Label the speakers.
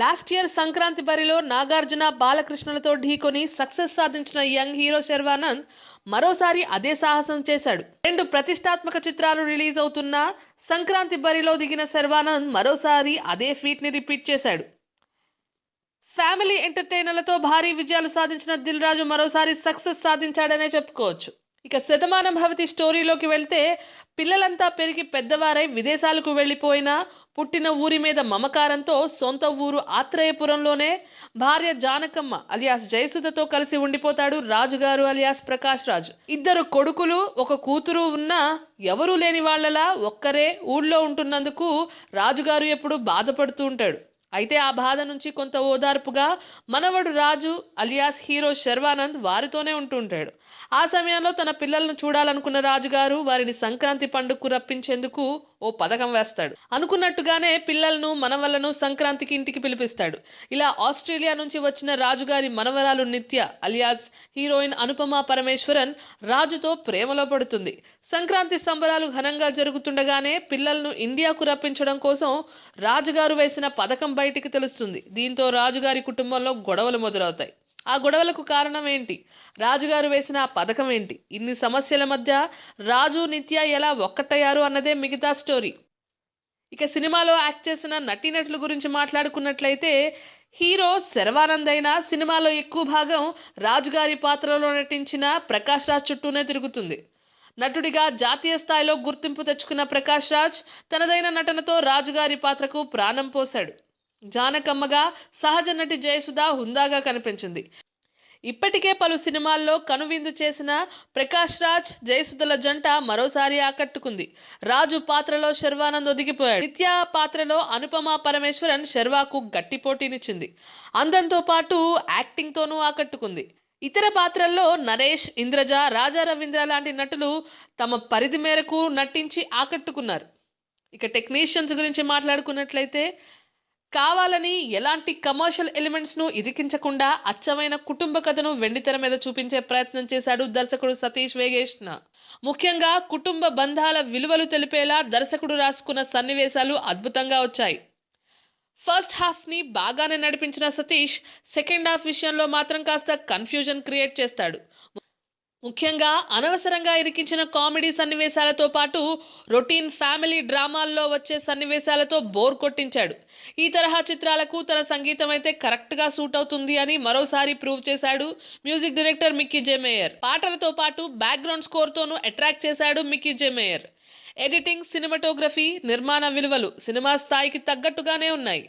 Speaker 1: Last year Sankranti బరిలో నాగార్జున బాలకృష్ణలతో ఢీకొని success సాధించిన యంగ్ హీరో శర్వానంద్ మరోసారి అదే సాహసం చేశాడు. రెండు ప్రతిష్టాత్మక చిత్రాలు రిలీజ్ అవుతున్న సంక్రాంతి బరిలో దిగిన శర్వానంద్ మరోసారి అదే ఫీట్ని రిపీట్ చేశాడు. ఫ్యామిలీ ఎంటర్టైనర్లతో భారీ విజయాలు సాధించిన దిల్ రాజు మరోసారి సక్సెస్ సాధించాడనే చెప్పుకోవచ్చు. ఇక శతమానం భవతి స్టోరీలోకి వెళ్తే పిల్లలంతా పెరిగి పెద్దవారై విదేశాలకు వెళ్ళిపోయినా పుట్టిన ఊరి మీద మమకారంతో సొంత ఊరు ఆత్రేయపురంలోనే భార్య జానకమ్మ అలియాస్ జయసుధతో కలిసి ఉండిపోతాడు రాజుగారు అలియాస్ ప్రకాష్ రాజ్. ఇద్దరు కొడుకులు ఒక కూతురు ఉన్నా ఎవరూ లేని వాళ్ళలా ఒక్కరే ఊళ్ళో ఉంటున్నందుకు రాజుగారు ఎప్పుడు బాధపడుతూ ఉంటాడు. అయితే ఆ బాధ నుంచి కొంత ఓదార్పుగా మనవడు రాజు అలియాస్ హీరో శర్వానంద్ వారితోనే ఉంటుంటాడు ఆ సమయంలో తన పిల్లలను చూడాలనుకున్న రాజుగారు వారిని సంక్రాంతి పండుగకు రప్పించేందుకు ఓ పథకం వేస్తాడు. అనుకున్నట్టుగానే పిల్లలను మనవలను సంక్రాంతికి ఇంటికి పిలిపిస్తాడు. ఇలా ఆస్ట్రేలియా నుంచి వచ్చిన రాజుగారి మనవరాలు నిత్య అలియాస్ హీరోయిన్ అనుపమ పరమేశ్వరన్ రాజుతో ప్రేమలో పడుతుంది. సంక్రాంతి సంబరాలు ఘనంగా జరుగుతుండగానే పిల్లలను ఇండియాకు రప్పించడం కోసం రాజుగారు వేసిన పథకం బయటికి తెలుస్తుంది. దీంతో రాజుగారి కుటుంబంలో గొడవలు మొదలవుతాయి. ఆ గొడవలకు కారణం ఏంటి? రాజుగారు వేసిన ఆ పథకం ఏంటి? ఇన్ని సమస్యల మధ్య రాజు నిత్య ఎలా ఒక్కటయ్యారు అన్నదే మిగతా స్టోరీ. ఇక సినిమాలో యాక్ట్ చేసిన నటీనటుల గురించి మాట్లాడుకున్నట్లయితే హీరో శర్వానంద్ అయినా సినిమాలో ఎక్కువ భాగం రాజుగారి పాత్రలో నటించిన ప్రకాష్ రాజ్ చుట్టూనే తిరుగుతుంది. నటుడిగా జాతీయ స్థాయిలో గుర్తింపు తెచ్చుకున్న ప్రకాష్ రాజ్ తనదైన నటనతో రాజుగారి పాత్రకు ప్రాణం పోశాడు. జానకమ్మగా సహజ నటి జయసుధ హుందాగా కనిపించింది. ఇప్పటికే పలు సినిమాల్లో కనువిందు చేసిన ప్రకాష్ రాజ్ జయసుధల జంట మరోసారి ఆకట్టుకుంది. రాజు పాత్రలో శర్వానంద్ ఒదిగిపోయాడు. నిత్య పాత్రలో అనుపమ పరమేశ్వరన్ శర్వాకు గట్టి పోటీనిచ్చింది. అందంతో పాటు యాక్టింగ్తోనూ ఆకట్టుకుంది. ఇతర పాత్రల్లో నరేష్ ఇంద్రజ రాజా రవీంద్ర లాంటి నటులు తమ పరిధి మేరకు నటించి ఆకట్టుకున్నారు. ఇక టెక్నీషియన్స్ గురించి మాట్లాడుకున్నట్లయితే కావాలని ఎలాంటి కమర్షియల్ ఎలిమెంట్స్ను ఇరికించకుండా అచ్చమైన కుటుంబ కథను వెండితెర మీద చూపించే ప్రయత్నం చేశాడు దర్శకుడు సతీష్ వేగేష్ణ ముఖ్యంగా కుటుంబ బంధాల విలువలు తెలిపేలా దర్శకుడు రాసుకున్న సన్నివేశాలు అద్భుతంగా వచ్చాయి. ఫస్ట్ హాఫ్ని బాగానే నడిపించిన సతీష్ సెకండ్ హాఫ్ విషయంలో మాత్రం కాస్త కన్ఫ్యూజన్ క్రియేట్ చేస్తాడు. ముఖ్యంగా అనవసరంగా ఇరికించిన కామెడీ సన్నివేశాలతో పాటు రొటీన్ ఫ్యామిలీ డ్రామాల్లో వచ్చే సన్నివేశాలతో బోర్ కొట్టించాడు. ఈ తరహా చిత్రాలకు తన సంగీతం అయితే కరెక్ట్గా సూట్ అవుతుంది అని మరోసారి ప్రూవ్ చేశాడు మ్యూజిక్ డైరెక్టర్ మిక్కీ జెమేయర్. పాటలతో పాటు బ్యాక్గ్రౌండ్ స్కోర్తోనూ అట్రాక్ట్ చేశాడు Mickey J Meyer. Editing cinematography నిర్మాణ విలువలు సినిమా స్థాయికి తగ్గట్టుగానే ఉన్నాయి.